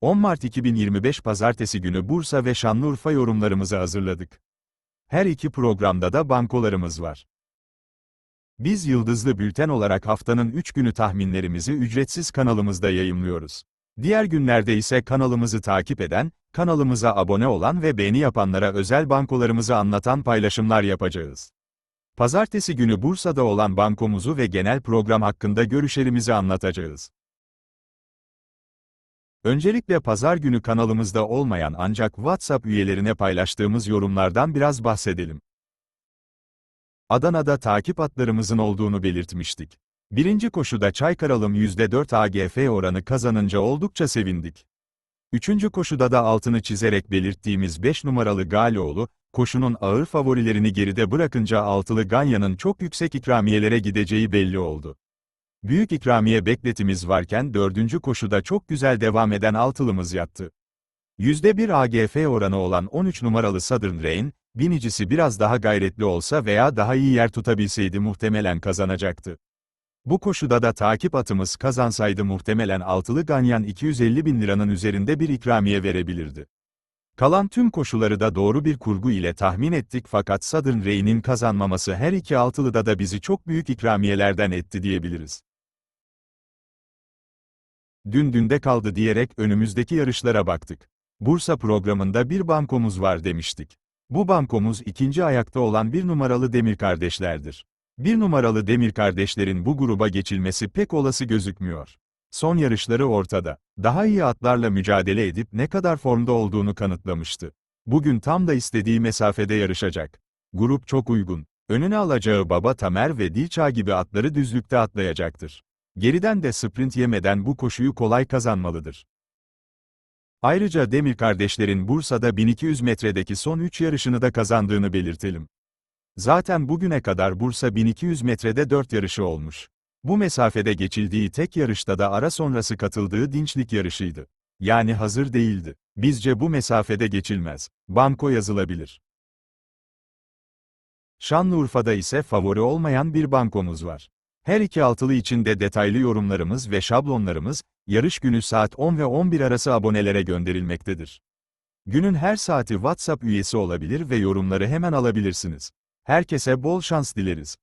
10 Mart 2025 Pazartesi günü Bursa ve Şanlıurfa yorumlarımızı hazırladık. Her iki programda da bankolarımız var. Biz Yıldızlı Bülten olarak haftanın 3 günü tahminlerimizi ücretsiz kanalımızda yayımlıyoruz. Diğer günlerde ise kanalımızı takip eden, kanalımıza abone olan ve beğeni yapanlara özel bankolarımızı anlatan paylaşımlar yapacağız. Pazartesi günü Bursa'da olan bankomuzu ve genel program hakkında görüşlerimizi anlatacağız. Öncelikle pazar günü kanalımızda olmayan ancak WhatsApp üyelerine paylaştığımız yorumlardan biraz bahsedelim. Adana'da takip hatlarımızın olduğunu belirtmiştik. Birinci koşuda Çaykaralım %4 AGF oranı kazanınca oldukça sevindik. Üçüncü koşuda da altını çizerek belirttiğimiz 5 numaralı Galoğlu, koşunun ağır favorilerini geride bırakınca altılı Ganya'nın çok yüksek ikramiyelere gideceği belli oldu. Büyük ikramiye bekletimiz varken dördüncü koşuda çok güzel devam eden altılımız yattı. %1 AGF oranı olan 13 numaralı Southern Rain, binicisi biraz daha gayretli olsa veya daha iyi yer tutabilseydi muhtemelen kazanacaktı. Bu koşuda da takip atımız kazansaydı muhtemelen altılı Ganyan 250 bin liranın üzerinde bir ikramiye verebilirdi. Kalan tüm koşuları da doğru bir kurgu ile tahmin ettik fakat Southern Rain'in kazanmaması her iki altılıda da bizi çok büyük ikramiyelerden etti diyebiliriz. Dün dünde kaldı diyerek önümüzdeki yarışlara baktık. Bursa programında bir bankomuz var demiştik. Bu bankomuz ikinci ayakta olan bir numaralı Demir kardeşlerdir. Bir numaralı Demir kardeşlerin bu gruba geçilmesi pek olası gözükmüyor. Son yarışları ortada. Daha iyi atlarla mücadele edip ne kadar formda olduğunu kanıtlamıştı. Bugün tam da istediği mesafede yarışacak. Grup çok uygun. Önüne alacağı Baba Tamer ve Dilçağ gibi atları düzlükte atlayacaktır. Geriden de sprint yemeden bu koşuyu kolay kazanmalıdır. Ayrıca Demir kardeşlerin Bursa'da 1200 metredeki son 3 yarışını da kazandığını belirtelim. Zaten bugüne kadar Bursa 1200 metrede 4 yarışı olmuş. Bu mesafede geçildiği tek yarışta da ara sonrası katıldığı dinçlik yarışıydı. Yani hazır değildi. Bizce bu mesafede geçilmez. Banko yazılabilir. Şanlıurfa'da ise favori olmayan bir bankomuz var. Her iki altılı için de detaylı yorumlarımız ve şablonlarımız, yarış günü saat 10 ve 11 arası abonelere gönderilmektedir. Günün her saati WhatsApp üyesi olabilir ve yorumları hemen alabilirsiniz. Herkese bol şans dileriz.